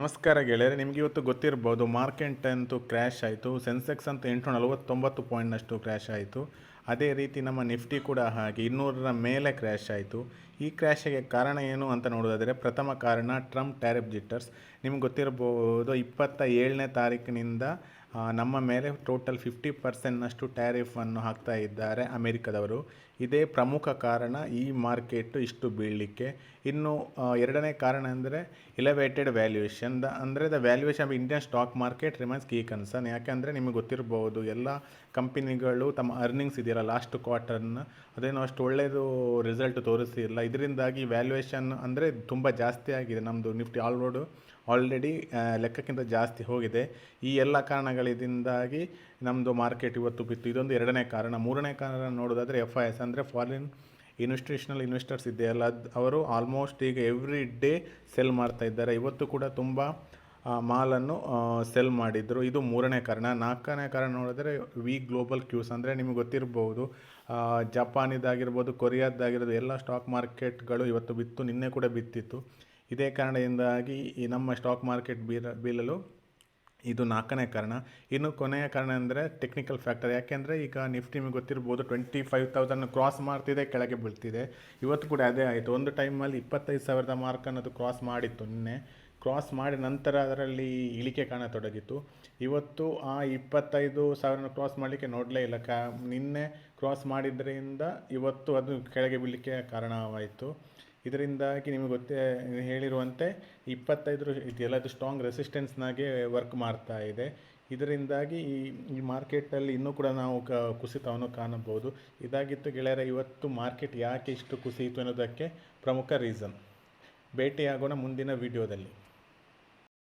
ನಮಸ್ಕಾರ ಗೆಳೆಯರೆ, ನಿಮಗೆ ಇವತ್ತು ಗೊತ್ತಿರ್ಬೋದು, ಮಾರ್ಕೆಟ್ ಅಂತೂ ಕ್ರ್ಯಾಶ್ ಆಯಿತು. ಸೆನ್ಸೆಕ್ಸ್ ಅಂತ ಎಂಟುನೂರ ನಲವತ್ತೊಂಬತ್ತು ಪಾಯಿಂಟ್ನಷ್ಟು ಕ್ರ್ಯಾಶ್ ಆಯಿತು. ಅದೇ ರೀತಿ ನಮ್ಮ ನಿಫ್ಟಿ ಕೂಡ ಹಾಗೆ ಇನ್ನೂರರ ಮೇಲೆ ಕ್ರ್ಯಾಶ್ ಆಯಿತು. ಈ ಕ್ರ್ಯಾಶಿಗೆ ಕಾರಣ ಏನು ಅಂತ ನೋಡೋದಾದರೆ ಪ್ರಥಮ ಕಾರಣ ಟ್ರಂಪ್ ಟ್ಯಾರಿಫ್ ಜಿಟ್ಟರ್ಸ್. ನಿಮ್ಗೆ ಗೊತ್ತಿರಬಹುದು ಇಪ್ಪತ್ತ ಏಳನೇ ತಾರೀಕಿನಿಂದ ನಮ್ಮ ಮೇಲೆ ಟೋಟಲ್ ಫಿಫ್ಟಿ ಪರ್ಸೆಂಟ್ನಷ್ಟು ಟ್ಯಾರಿಫನ್ನು ಹಾಕ್ತಾ ಇದ್ದಾರೆ ಅಮೆರಿಕದವರು. ಇದೇ ಪ್ರಮುಖ ಕಾರಣ ಈ ಮಾರ್ಕೆಟ್ ಇಷ್ಟು ಬೀಳಲಿಕ್ಕೆ. ಇನ್ನು ಎರಡನೇ ಕಾರಣ ಅಂದರೆ ಇಲೆವೇಟೆಡ್ ವ್ಯಾಲ್ಯೂಯೇಷನ್ ದ, ಅಂದರೆ the valuation of Indian stock market remains key concern ಯಾಕೆಂದರೆ ನಿಮಗೆ ಗೊತ್ತಿರಬಹುದು ಎಲ್ಲ ಕಂಪನಿಗಳು ತಮ್ಮ ಅರ್ನಿಂಗ್ಸ್ ಇದೆಯಲ್ಲ ಲಾಸ್ಟ್ ಕ್ವಾರ್ಟರ್ನ ಅದೇನು ಅಷ್ಟು ಒಳ್ಳೆಯದು ರಿಸಲ್ಟ್ ತೋರಿಸಿಲ್ಲ. ಇದರಿಂದಾಗಿ ವ್ಯಾಲ್ಯೂಯೇಷನ್ ಅಂದರೆ ತುಂಬ ಜಾಸ್ತಿ ಆಗಿದೆ. ನಮ್ಮದು ನಿಫ್ಟಿ ಆಲ್ರೋಡು ಆಲ್ರೆಡಿ ಲೆಕ್ಕಕ್ಕಿಂತ ಜಾಸ್ತಿ ಹೋಗಿದೆ. ಈ ಎಲ್ಲ ಕಾರಣಗಳಿಂದಾಗಿ ನಮ್ಮದು ಮಾರ್ಕೆಟ್ ಇವತ್ತು ಬಿತ್ತು. ಇದೊಂದು ಎರಡನೇ ಕಾರಣ. ಮೂರನೇ ಕಾರಣ ನೋಡೋದಾದರೆ ಎಫ್ ಐ ಎಸ್ ಅಂದರೆ ಫಾರಿನ್ ಇನ್ಸ್ಟಿಟ್ಯೂಷನಲ್ ಇನ್ವೆಸ್ಟರ್ಸ್ ಇದೆಯಲ್ಲ ಅದು ಅವರು ಆಲ್ಮೋಸ್ಟ್ ಈಗ ಎವ್ರಿ ಡೇ ಸೆಲ್ ಮಾಡ್ತಾ ಇದ್ದಾರೆ. ಇವತ್ತು ಕೂಡ ತುಂಬ ಮಾಲನ್ನು ಸೆಲ್ ಮಾಡಿದರು. ಇದು ಮೂರನೇ ಕಾರಣ. ನಾಲ್ಕನೇ ಕಾರಣ ನೋಡಿದ್ರೆ ವಿ ಗ್ಲೋಬಲ್ ಕ್ಯೂಸ್ ಅಂದರೆ ನಿಮಗೆ ಗೊತ್ತಿರ್ಬೋದು ಜಪಾನಿದಾಗಿರ್ಬೋದು ಕೊರಿಯಾದ್ದಾಗಿರ್ಬೋದು ಎಲ್ಲ ಸ್ಟಾಕ್ ಮಾರ್ಕೆಟ್ಗಳು ಇವತ್ತು ಬಿತ್ತು, ನಿನ್ನೆ ಕೂಡ ಬಿತ್ತಿತ್ತು. ಇದೇ ಕಾರಣದಿಂದಾಗಿ ಈ ನಮ್ಮ ಸ್ಟಾಕ್ ಮಾರ್ಕೆಟ್ ಬೀರ, ಬೀಳಲು ಇದು ನಾಲ್ಕನೇ ಕಾರಣ. ಇನ್ನು ಕೊನೆಯ ಕಾರಣ ಅಂದರೆ ಟೆಕ್ನಿಕಲ್ ಫ್ಯಾಕ್ಟರ್ ಯಾಕೆಂದರೆ ಈಗ ನಿಫ್ಟಿ ನಿಮಗೆ ಗೊತ್ತಿರ್ಬೋದು ಟ್ವೆಂಟಿ ಫೈವ್ ತೌಸಂಡ್ ಕ್ರಾಸ್ ಮಾಡ್ತಿದೆ ಕೆಳಗೆ ಬೀಳ್ತಿದೆ. ಇವತ್ತು ಕೂಡ ಅದೇ ಆಯಿತು. ಒಂದು ಟೈಮಲ್ಲಿ ಇಪ್ಪತ್ತೈದು ಸಾವಿರದ ಮಾರ್ಕ್ ಅನ್ನೋದು ಕ್ರಾಸ್ ಮಾಡಿತ್ತು ನಿನ್ನೆ. ಕ್ರಾಸ್ ಮಾಡಿ ನಂತರ ಅದರಲ್ಲಿ ಇಳಿಕೆ ಕಾಣತೊಡಗಿತು ಇವತ್ತು ಆ ಇಪ್ಪತ್ತೈದು ಸಾವಿರನ ಕ್ರಾಸ್ ಮಾಡಲಿಕ್ಕೆ ನೋಡಲೇ ಇಲ್ಲ. ಕಾ, ನಿನ್ನೆ ಕ್ರಾಸ್ ಮಾಡಿದ್ದರಿಂದ ಇವತ್ತು ಅದು ಕೆಳಗೆ ಬೀಳಲಿಕ್ಕೆ ಕಾರಣವಾಯಿತು. ಇದರಿಂದಾಗಿ ನಿಮಗೆ ಗೊತ್ತೇ ಹೇಳಿರುವಂತೆ ಇಪ್ಪತ್ತೈದು ಇದೆಲ್ಲದು ಸ್ಟ್ರಾಂಗ್ ರೆಸಿಸ್ಟೆನ್ಸ್ನಾಗೆ ವರ್ಕ್ ಮಾಡ್ತಾ ಇದೆ. ಇದರಿಂದಾಗಿ ಈ ಈ ಮಾರ್ಕೆಟಲ್ಲಿ ಇನ್ನೂ ಕೂಡ ನಾವು ಕ, ಕುಸಿತವನ್ನು ಕಾಣಬಹುದು. ಇದಾಗಿತ್ತು ಗೆಳೆಯರ, ಇವತ್ತು ಮಾರ್ಕೆಟ್ ಯಾಕೆ ಇಷ್ಟು ಕುಸಿಯಿತು ಅನ್ನೋದಕ್ಕೆ ಪ್ರಮುಖ ರೀಸನ್ ಭೇಟಿಯಾಗೋಣ ಮುಂದಿನ ವಿಡಿಯೋದಲ್ಲಿ